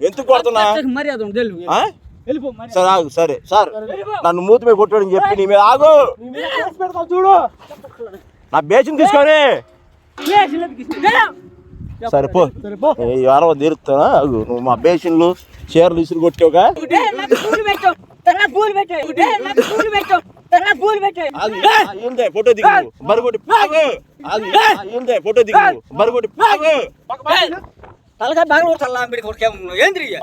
ఎందుకు కొడుతున్నా? మర్యాద సరే ఆగు సరే సార్ నన్ను మూత మీద కొట్టాడని చెప్పి నీ మీద ఆగు. చూడు నా బేసిన్ తీసుకొని. సరే పో. ఎవరో తీరుతానా ఆగు. నువ్వు మా బేసిన్లు చీరలు ఇసురు కొట్టావుగా పెట్టావు ఆగు. ఆ, ఏందే? ఫోటో దిగు. బరిగొట్టి ఆ, ఏందే? ఫోటో దిగు. బరిగొట్టి ఆగు. తలకాయ బాగా కొడతా అంబిడి కొడుకేమో ఏంద్రియ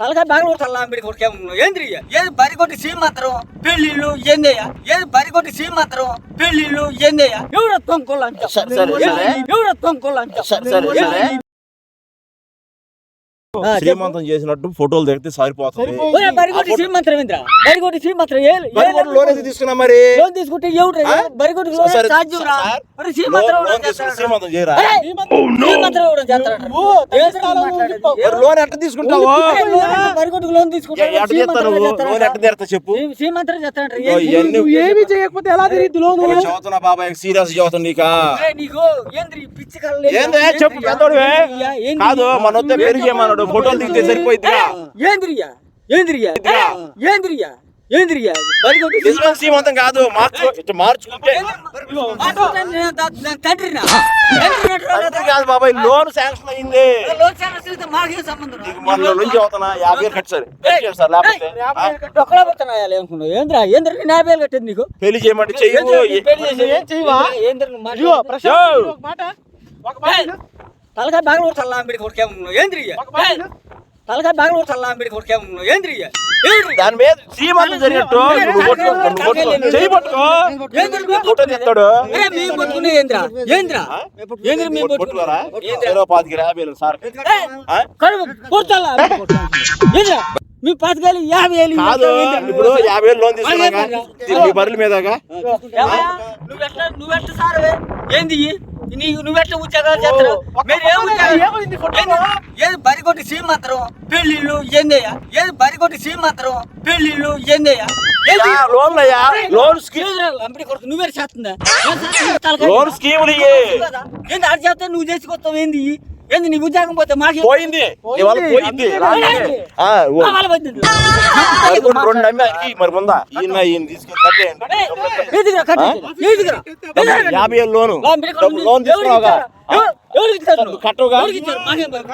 తలకాయ బాగా కొడతా అంబిడి కొడుకేమో ఏంద్రియ ఏది బరి కొట్టి సీ మాత్రం పెళ్ళిళ్ళు ఏందయ్యా ఏది బరి కొట్టి సీ మాత్రం పెళ్ళిళ్ళు ఏందయ్యా ఎవడ తొంకొల్లు అంట సరే, సరే, సరే. ఎవడ తొంకొల్లు అంట సరే సరే. సరే శ్రీమంతం చేసినట్టు ఫోటోలు దిగితే సరిపోతుంది. బరిగొట్టి బరిగొట్టి లోన్ తీసుకున్నా మరి? లోన్ తీసుకుంటే? బరిగొట్టి? శ్రీమంతం చేయరా? లోన్ ఎట్ట తీసుకుంటావు? లోన్ చెప్పు. ఏమి చేయకపోతే ఎలా తిరిగి లోను ఇక్కడ చదువుతున్నా బాబాయ్ సీరియస్ చదువుతుంది నీకా? ఒరే, నీకు ఏంద్రి ఈ పిచ్చి కళ్ళు ఏంద్రా? ఏందే? చెప్పు ఏంద్రియా? పెద్దోడువే ఏంద్రియా? ఏంద్రియా? కాదు మన వస్తే పెరిగేమన్నాడు ఫోటోలు దిగితే సరిపోయిందిగా ఏంద్రియా? ఏంద్రియా? ఏంద్రియా? ఏంద్రియా? బరిగొట్టి నిజమైన సీమంతం కాదు మార్చు ఇట్లా మార్చుకుంటే. తండ్రినా. కాదు బాబాయ్ లోన్ శాంక్షన్ అయింది. మన నుంచి అవుతున్నా యాభై వేలు సరే లేకపోతే అనుకున్నావు? ఏంద్రా? ఏంద్ర నేను యాభై వేలు కట్టేది నీకు? పెళ్ళి చేయమంటే చెయ్యు పెళ్ళి? ఏం చేయవా? ఏంద్రా? మాట. ఒక మాట తలకాయ బాగా కొడతా అంబిడి కొడుకేమో ఏంద్రియా? తలకాయ బాగా కొడతా అంబిడి కొడుకేమో ఏంద్రియా? ఏంద్రియా? దాని మీద సీమంతం జరిగినట్టు. చెయ్యి పట్టుకో. ఫోటో తీస్తాడు. మేము పట్టుకునే ఏంద్రా? ఏంద్రా? ఏంద్రా? మేము పాతికి సార్. ఏంద్రా? మీ పాతికేలు యాభై వేలు కాదు ఇప్పుడు యాభై వేలు లోన్ తీసుకున్నాగా మీ బర్రెల మీదగా? ఏమయ్యా? నువ్వెట్లా నువ్వెట్లా సారవే? ఏంది? నీకు నువ్వెట్లా ఉద్యోగాలు చేస్తావు మీరు ఏ ఫోటోలో? ఏంది? బరికొట్టి సీ మాత్రం పెళ్ళిళ్ళు ఏందయ్యా ఏది బరికొట్టి సీ మాత్రం పెళ్ళిళ్ళు ఏందయ్యా ఏంది? లోన్ స్కీమ్ కొడుకు నువ్వే చేస్తుందా లోన్. కదా? ఏంది ఆడు చేస్తే నువ్వు చేసుకొస్తావు ఏంది? ఏంది నీ ఉద్యోగం పోతే మాకే పోయింది ఇవాళ పోయింది. ఆ, ఓ. మరి కొన్ని రెండు అమ్మి ఆయనకి మరి ఉందా ఈయన ఈయన తీసుకొని కట్టేయండి ఏయ్, ఎదుగురా, కట్టు, ఎదుగురా. ఎదుగురా. యాభై వేలు లోను డబ్బు లోన్ తీసుకున్నావుగా ఇచ్చారు? ఎవరు- ఎవరికి ఇచ్చారు నువ్వు? కట్టవుగా ఎవరికి ఇచ్చారు? మాకేం భయం.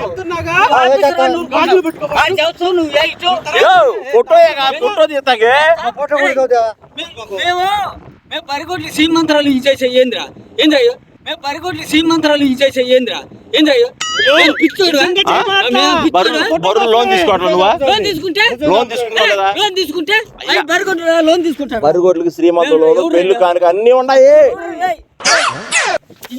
చెప్తున్నాగా నువ్వు గాజులు పెట్టుకో. ఆ చెవుతో నువ్వు ఏ ఇటు? యో, ఫోటో ఫోటో తీస్తాకే మీ- మేము మేము పరిగొడ్లు సీమంత్రాలు ఇచ్చేసే ఏంద్రా ఏంద్రా? మేము పరిగొడ్లు సీమంత్రాలు ఇచ్చేసే ఏంద్రా? ఏంద్రా అయ్యో? మేము పిచ్చోడువా? మేము పిచ్చోడువా? బరువు బరువు లోన్ తీసుకోవట్లే నువ్వా? లోన్ తీసుకుంటే? లోన్ తీసుకున్నావు కదా లోన్ తీసుకుంటే? అయ్యి. బరిగొడ్లు లోన్ తీసుకుంటాడు బరుగోడ్లకి శ్రీమంతం లోను పెళ్ళి కానుక అన్ని ఉన్నాయి.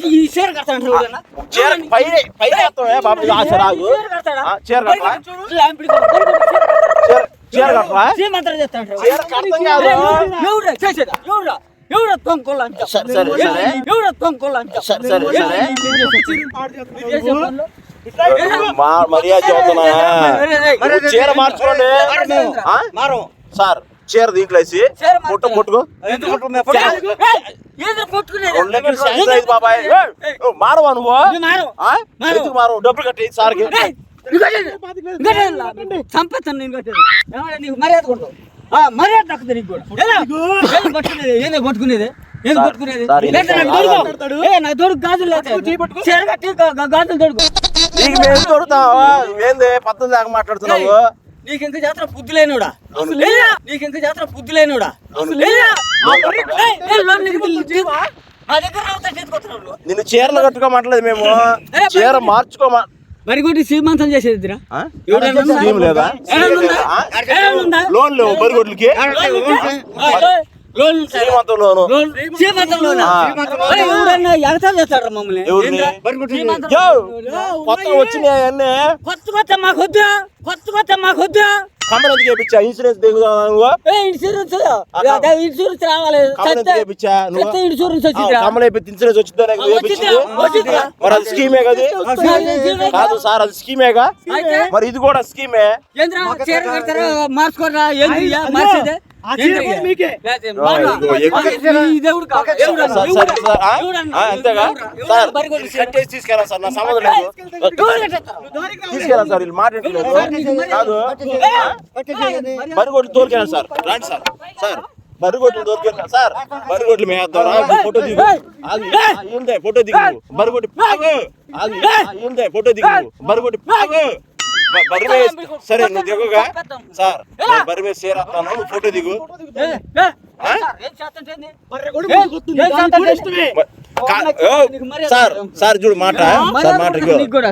ఈ చీర కడతాడు ఎవడన్నా? చీర పైన పైన వేస్తావే బాబు? ఆ చీర ఆగు. చీర కడతాడా? ఆ, చీర కట్టరా? చీర చీర కాదు. తొంకొల్లు అంట సరే, సరే, సరే. ఎవడా తొంకొల్లు అంట సరే, సరే, సరే. మర్యాద చెబుతున్నా చీర మార్చుకోండి? సార్ చీర దీంట్లో వేసి ముట్టు ముట్టుకో బాబాయ్ మారవా నువ్వు. ఎందుకు మారవు డబ్బులు కట్టి సార్కి నీకు మర్యాద ఆ, మర్యాద దక్కుతుంది నీకు కూడా. ఏదో, ఏదో పట్టుకునేది ఏదో పట్టుకునేది ఏదో నాకు దొరుకు. ఏ, గాజులు గాజులు దొరుకు. నీకు మేము దొరుకుతావా? దాకా మాట్లాడుతున్నావు? నీకు ఇంకా జాతర? బుద్ధి లేనుడా నీకు ఇంకా జాతర? బుద్ధి లేనుడా. నిన్ను చీరలు కట్టుకోమంటలేదు మేము. చీర మార్చుకోమా మరి కొట్టి? ఎవడన్నా ఉందా? స్కీమ్ లేదా? లోన్ లేవు చేస్తాడు మమ్మల్ని? శ్రీమంతం యో, లోనా? కొత్త కొత్త కొత్త మాకు వద్దా కొత్త కొత్త మాకు ఎందుకు వేయించా ఇన్సూరెన్స్ ఇన్సూరెన్స్ ఇన్సూరెన్స్ రావాలి. ఇన్సూరెన్స్ ఇన్సూరెన్స్ వచ్చిందా? మరి అది స్కీమే కదా కాదు? సార్ అది స్కీమేగా మరి ఇది కూడా స్కీమే ఏంద్రా చీర కడతారా? మార్చుకోరా? అన్న, సార్ నా కట్టేస్తారు. తీసుకెళ్ళాలి సార్? వీళ్ళు మాట్లాడలేదు కాదు. బరిగొడ్లు తోలుకెళ్ళాలి సార్. రండి సార్. సార్ బరిగొడ్లు తోలుకెళ్ళాలి సార్. బరిగొడ్లు మేద్దాం ఫోటో దిగు. ఏందే? ఫోటో దిగు. బరిగొడ్డి ఏందే? ఫోటో దిగు. బరిగొడ్డి మీద సరే నువ్వు దిగుగా సార్ నేను బరి మీద చేరేస్తాను నువ్వు ఫోటో దిగు ఏ, ఏ, ఆ? సార్? బర్రె సార్. సార్ చూడు మాట సార్ మాట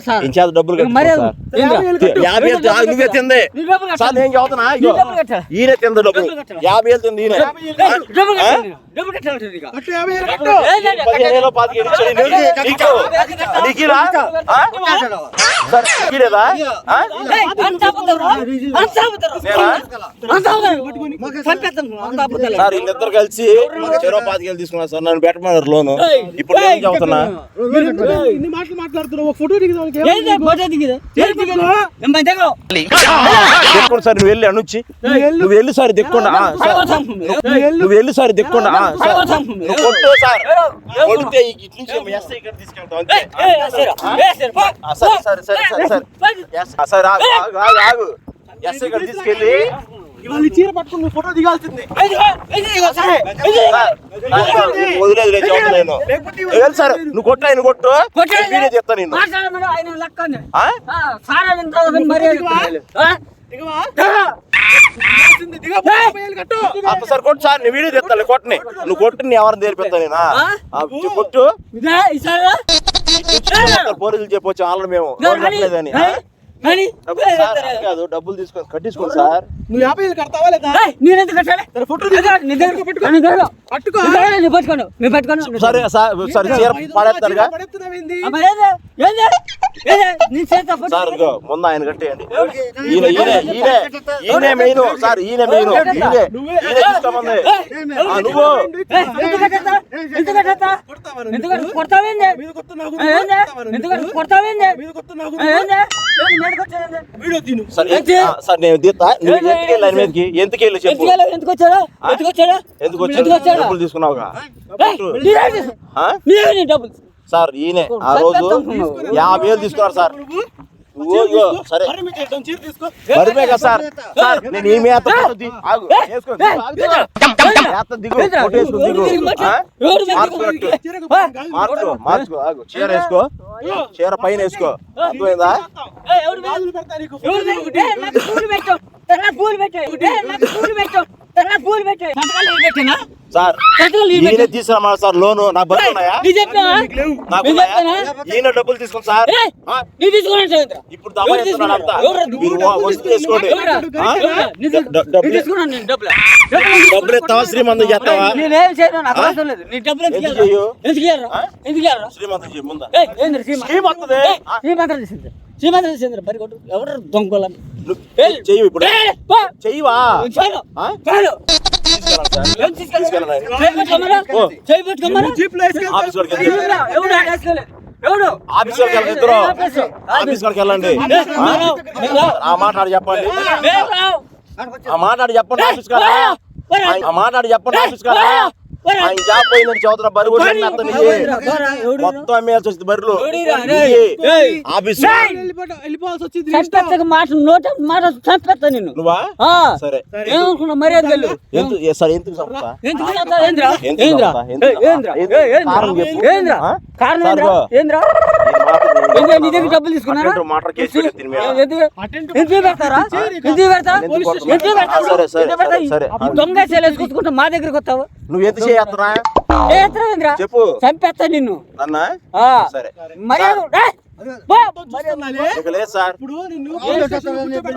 సార్. ఇంచేత డబ్బులు సార్? యాభై వేలు నువ్వే తిందే. సార్ నేను చదువుతున్నా. ఈయన తింద డబ్బులు. యాభై వేలు తింది ఈయన సార్ వీళ్ళిద్దరు కలిసి చెరో పాతికేలు తీసుకున్నారు సార్ నన్ను పెట్టమన్నారు లోను ఇప్పుడు ఏం చెబుతున్నా ఇన్ని మాటలు మాట్లాడుతున్నావు ఒక ఫోటో దిగుదాం సార్ నువ్వు వెళ్ళి అనుచ్చి నువ్వు వెళ్ళి సార్ దెక్కుండా నువ్వు వెళ్ళి సార్ దెక్కుండా కొట్టు సార్. కొడితే ఈ ఇటు నుంచి ఎస్ఐ ఇక్కడ తీసుకెళ్తాం అంతే ఏయ్, ఏయ్, సరే, ఏయ్, సరే, పో. ఆ, సరే సరే సరే సరే సరే. ఎస్- ఆ, సరే ఆగు ఆగు ఆగు ఆగు. ఎస్ఐ ఇక్కడ తీసుకెళ్ళి ఇవాళ ఈ చీర పట్టుకుని నువ్వు ఫోటో దిగాల్సిందే. వదిలేదు నేను. సార్ కొట్టు ఆయన కొట్టు. వీడియో చెప్తా నేను. సారా కట్టు సార్ నీ వీడియో కొట్టని నువ్వు కొట్టు. నీ ఎవరిని తెలిపిస్తా నేను? కొట్టు. పోలీసులు చెప్పొచ్చు ఆల్రెడీ మేము అది కాదు డబ్బులు తీసుకొని కట్టించుకోండి సార్. నువ్వు యాభై వేలు కడతావా లేదా? ఏయ్, నేనెందుకు కట్టాలి? ఫోటో ఇదిగో, నీ దగ్గర పట్టుకో. సరే సార్ సరే చీర పడేస్తారుగా. సార్ ముందు ఆయన కట్టేయండి. ఈయన ఈయన ఈయన ఈయన మెయిన్ సార్ ఈయన మెయిన్ ఈయన ఈయన నువ్వు? సార్ నేను ఆయన మీదకి? చెప్పు. తీసుకున్నావుగా? డబ్బులు? సార్ ఈయనే ఆ రోజు యాభై వేలు తీసుకున్నారు సార్ సరే కదా సార్ సార్ నేను ఈ మేత ఆగు. మేత దిగు దిగు? మార్చుకో మార్చుకో ఆగు చీర వేసుకో చీర పైన వేసుకో అర్థమైందా పూలు పెట్టు పూలు పెట్టు సార్ ఈయన సార్ లోను నా ఉన్నాయా? నాకు? చెప్పినా ఈయన డబ్బులు తీసుకోండి సార్. ఇప్పుడు డబ్బులు ఎత్తావా శ్రీమంతం చేస్తావా? శ్రీమంతం శ్రీమంతం చేసింది. ఎవరు దొంగలని చెయ్యి ఇప్పుడు. చెయ్యవా? ఆఫీస్ వరకు వెళ్ళండి. ఇద్దరు ఆఫీసు. వరకు. ఆ మాట్లాడి చెప్పండి. ఆ మాట్లాడి చెప్పండి ఆఫీస్. ఆ మాట్లాడి చెప్పండి ఆఫీస్ కాడ వరా. వరా. ఆయన జాబ్ పోయిందని చదువుతున్న బరి కూడా అతని వరా. వరా. ఎవడు? మొత్తం అమ్మేయాల్సి వస్తుంది బరిలో వెళ్ళిపోవాల్సి వచ్చింది. చంపేత్తకు మాట నోట మాట చంపేస్తా నిన్ను నువ్వా ఆ. సరే ఏమనుకున్నా మర్యాద వెళ్ళు సరే ఎందుకు చంపుతా? ఏంద్రా? ఏంద్రా? ఏంద్రా? ఏంద్రా? కారణం. ఏంద్రా? డబ్బులు తీసుకున్నారా? దొంగ మా దగ్గరికి వస్తావు? నువ్వు ఎంత చేస్తున్నా? చెప్పు. చంపేస్తా నిన్ను. అన్న ఆ. సరే. మర్యాద ఏయ్! పో. చూస్తున్నాలే. ఇక లేదు సార్. ఇప్పుడు నిన్ను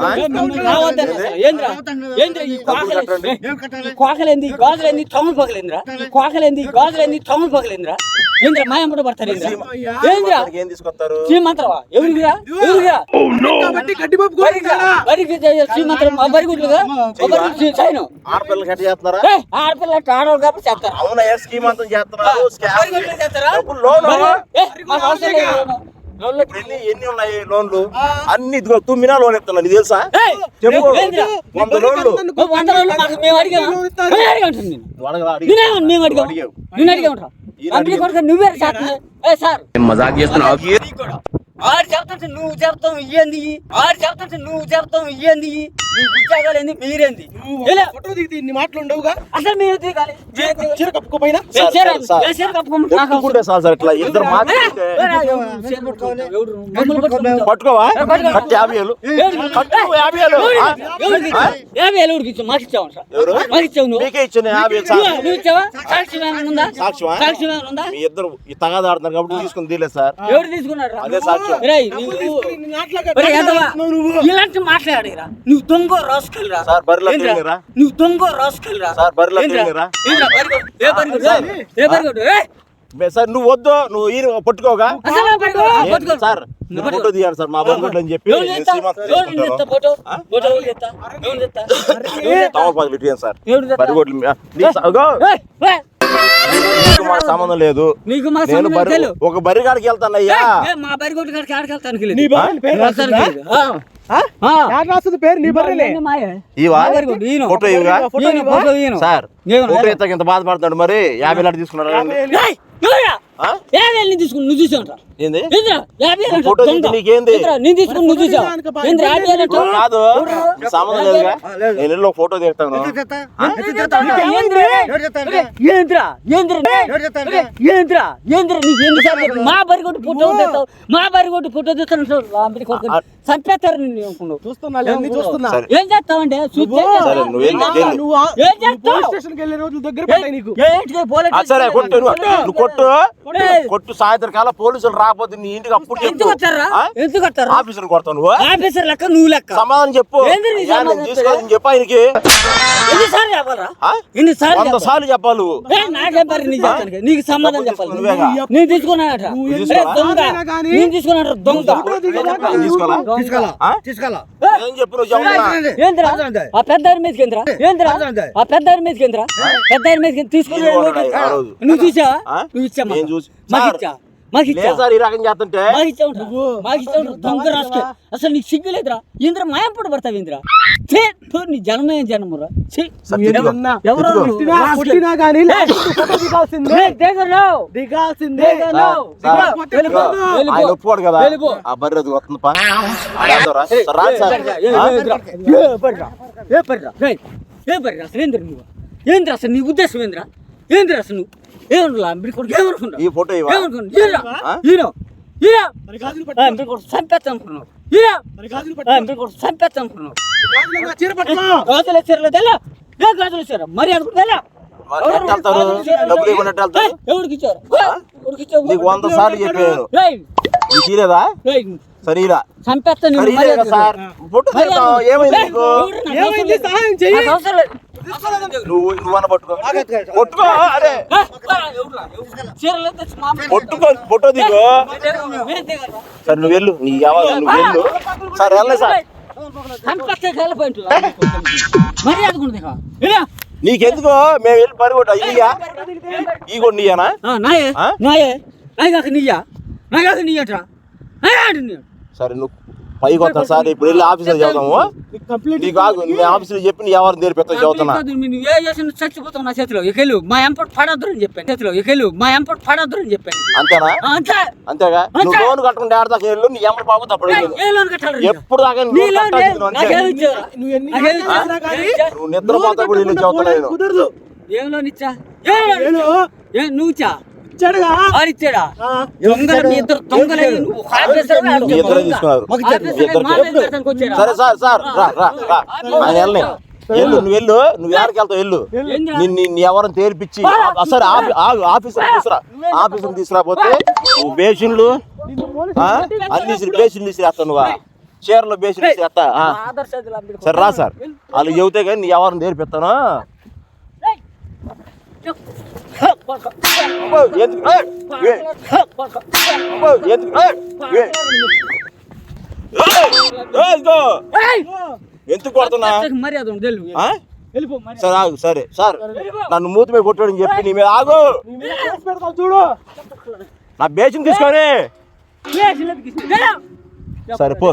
ఆ? రావద్దని అసలు. ఏంద్రా? ఏంద్రా ఈ కోకలే- కట్టండి. ఈ కోకలేంది ఈ గాజులేంది తొంగలు పగలేంద్రా? కోకలేంది గాజులేంది పగలేంద్రా ఏంద్రా పడతారు ఏంద్రా? ఏం తీసుకొస్తారు? శ్రీమంత్రవా ఎవరికిరా? ఎవరికిరా? కాబట్టి గడ్డి పప్పు వరికిరా వరికి శ్రీమంత్రం వరి గుడ్లుగా వరి చైను ఆడపిల్లలకి ఎట్లా చేస్తున్నారా? ఏయ్, ఆడపిల్ల అంటే ఆడవాళ్ళు కాబట్టి చేస్తారు. అవునా ఏ స్కీమ్ అంతా చేస్తున్నారు? స్కామ్. వరి గుడ్లు చేస్తారా? డబ్బులు లోను. మరి, ఏ, మాకు అవసరం లేదు లోను. లోన్లు ఇప్పుడు ఎన్ని ఎన్ని ఉన్నాయి లోన్లు? అన్ని ఇదిగో తుమ్మినా లోన్ ఇస్తున్నా నీకు తెలుసా? చెప్పు? వంద లోన్లు. వంద మేము అడిగాము. అడిగా మేము అడిగాము. నేను అడిగా ఉంటా ఈయన కంపెనీ అడిగావు. కొడుకు నువ్వే చేస్తున్నావు ఏ సార్ మజాక్ చేస్తున్నావు నీకు కూడా. ఆడు చెప్తుంటే నువ్వు చెప్తావు ఇయ్యంది ఆడు చెప్తుంటే నువ్వు చెప్తావు ఇయ్యంది నీ ఉద్యోగాలు ఏంది? మీరేంది? ఫోటో దిగితే ఇన్ని మాటలు ఉండవుగా? అసలు మేము దిగాలి? మేము దిగాలి. చీర కప్పుకోపోయినా? చీర- సార్, చాలు సార్ ఇట్లా? ఇద్దరు. పట్టుకోవా? యాభై? కట్టు యాభై ఇచ్చావు? యాభై ఇచ్చావు? మాకు ఇచ్చావా? ఎవరు? మాకు ఇచ్చావు నువ్వు? మీకే ఇచ్చిన యాభై నువ్వు ఇచ్చావా? సాక్షి ఉందా? సాక్షి ఏమైనా ఉందా? మీ ఇద్దరు కాబట్టి తీసుకుని తీలేదు సార్. ఎవరు తీసుకున్నాడు అదే సాక్ష్యం. ఇలాంటి మాట్లాడిరా. నువ్వు దొంగ రాసుకెళ్ళరా. సార్, బరిలో తిరిగిరా? నువ్వు దొంగ రాసుకెళ్ళరా. సార్, నువ్వు వద్దు నువ్వు ఈయన పట్టుకోగా. సార్ ఫోటో తీయాలి సార్ మా బంధువులు అని చెప్పి పెట్టాను సార్. మీ- సంబంధం లేదు నీకు మా నేను బరి. ఒక మా బరిగొడ్డు కాడికి ఆడకెళ్తానికి నీ బర్రెని పేరు రాస్తుందా? ఆ? ఆ. యాడ్ రాస్తుంది పేరు నీ బర్రెలే ఇవన్నీ మాయే. ఇవా మా బరిగొడ్డు ఈయన. ఫోటో ఇవ్వగా ఫోటో ఈయన, ఇవ్వా? ఫోటో ఈయన. సార్ నేను- ఫోటో ఎత్తాక ఇంత బాధపడుతున్నాడు మరి యాభై లాంటి తీసుకున్నారు? యాభై తీసుకుని నువ్వు చూసావురా? కాదు సంబంధం లేదుగా నేను ఫోటో తీస్తాను? మా బరిగొట్టు ఫోటో తెస్తావు మా బరిగొట్టు ఫోటో తెస్తాను చంపేస్తారు ఏం చేస్తావంటే సరే, కొట్టు కొట్టు. ఏయ్. కొట్టు సాయంత్రం కాలం పోలీసులు రాకపోతే నీ ఇంటికి అప్పుడు ఎందుకు వచ్చారా ఆ? ఎందుకు వచ్చారా ఆఫీసులు కొడతావు నువ్వు ఆఫీసర్ లెక్క నువ్వు లెక్క. సమాధానం చెప్పు. తీసుకోవాలని చెప్పు ఆయనకి. ఎన్నిసార్లు చెప్పాలరా? ఆ? ఎన్నిసార్లు వంద చెప్పాలి? సార్లు చెప్పాలి. నాకే నీ సమాధానం చెప్పాలి. తీసుకుని నువ్వేగా? నేను తీసుకున్నానట. నువ్వు అరే, తీసుకున్నా? దొంగ. నాదేనా గానీ? నేను తీసుకున్నాను దొంగ. ఫోటో దిగేదాకా నేను తీసుకోవాలా? తీసుకోవాలా ఆ? ఏం చెప్పు నువ్వు చెప్తున్నా ఏంద్రా? ఆ పెద్ద ఆయన మీదకి ఏంద్రా? ఏంద్రా? ఆ పెద్ద ఆయన మీదకి ఏంద్రా? పెద్ద ఆయన మీదకి తీసుకుని ఇది కూడా ఉన్నాయి, ఆ రోజు. నువ్వు చూసావా ఆ? నువ్వు ఇచ్చా చూసి- సార్, ఈ రకం చేస్తుంటే దొంగ రాసుకే అసలు నీకు సిగ్గు లేదురా ఇంద్ర మాయంపడి పడతావు ఇంద్ర ఛీ, థు, నీ జన్మే జన్మరా ఒప్పుకోడు కదా. ఆ బర్రె వస్తుంది ఏ? అసలు నువ్వు? ఏందిరా అసలు నీ ఉద్దేశం ఏందిరా ఏందిరా అసలు నువ్వు ఈ ఫోటో మరి? ఎవరికి వంద సార్లు నీకు తీరేదా సరేరా. చంపేస్తా నేను సరే. ఏమైంది నువ్వు నువ్వన్న పట్టుకో. పట్టుకో అరే. పట్టుకో ఫోటో దిగు? సరే నువ్వు వెళ్ళు. నీ ఎవరు నువ్వు వెళ్ళు. సార్ వెళ్ళలే సార్. నీకెందుకో? మేము వెళ్ళి పరిగొట్ట ఇయ్యా. ఈ కూడా నీయానా? ఆ, నాయే? నాయే. నాయ కాక నీయా. నాయ కాక నీయట్రా సరే నువ్వు పైకి వస్తాను సార్ ఇప్పుడు వెళ్ళి ఆఫీసులో చదువుతాము. నీకు ఆఫీసులో చెప్పి నీ ఎవరిని నేర్పిస్తా చదువుతున్నా. నువ్వు ఏ చేసిన చచ్చిపోతావు నా చేతిలో. ఎకెళ్ళు మా ఎంపట్ పడద్దు అని చెప్పాను. చేతిలో. ఎకెళ్ళు మా ఎంపట్ పడద్దు అని చెప్పాను. అంతేనా? అంతే. అంతేగా? నువ్వు లోన్ కట్టుకుంటే ఆడదాకా వెళ్ళు నీ పాపం తప్పుడు లోన్ కట్టాలి? ఎప్పుడు దాకా నీ నువ్వు నిద్రపోతా కూడా వెళ్ళి చదువుతున్నా నేను కుదరదు. ఏం లోన్ ఇచ్చా? ఏ లోన్ నేను ఇచ్చా? ఏ నువ్వు ఇచ్చా? ఇచ్చాడుగా. దొంగలు మీ ఇద్దరు దొంగలై నువ్వు ఇద్దరే. తీసుకున్నారు? సరే సార్ సార్ రా రా రా. ఆయన వెళ్ళలే. వెళ్ళు నువ్వు వెళ్ళు. నువ్వు ఎక్కడికి వెళ్తావు? వెళ్ళు? నిన్ను ఎవరిని తేల్పించి సరే ఆఫీసర్ తీసుకురా ఆఫీసర్ తీసుకురాపోతే నువ్వు ఆ? అన్ని బేసిన్లు ఇసిరేస్తావు నువ్వా. చీరలో అదిలా మీరు సరే రా సార్. వాళ్ళు. చెబితే కానీ నీ ఎవరిని. అబ్బో, ఎందుకు ఏయ్, కొడుతున్నా మర్యాద సరే ఆగు సరే సార్ నన్ను మూతి మీద కొట్టాడని చెప్పి నీ మీద ఆగు చూడు నా బేసిన్ తీసుకొని సరే పో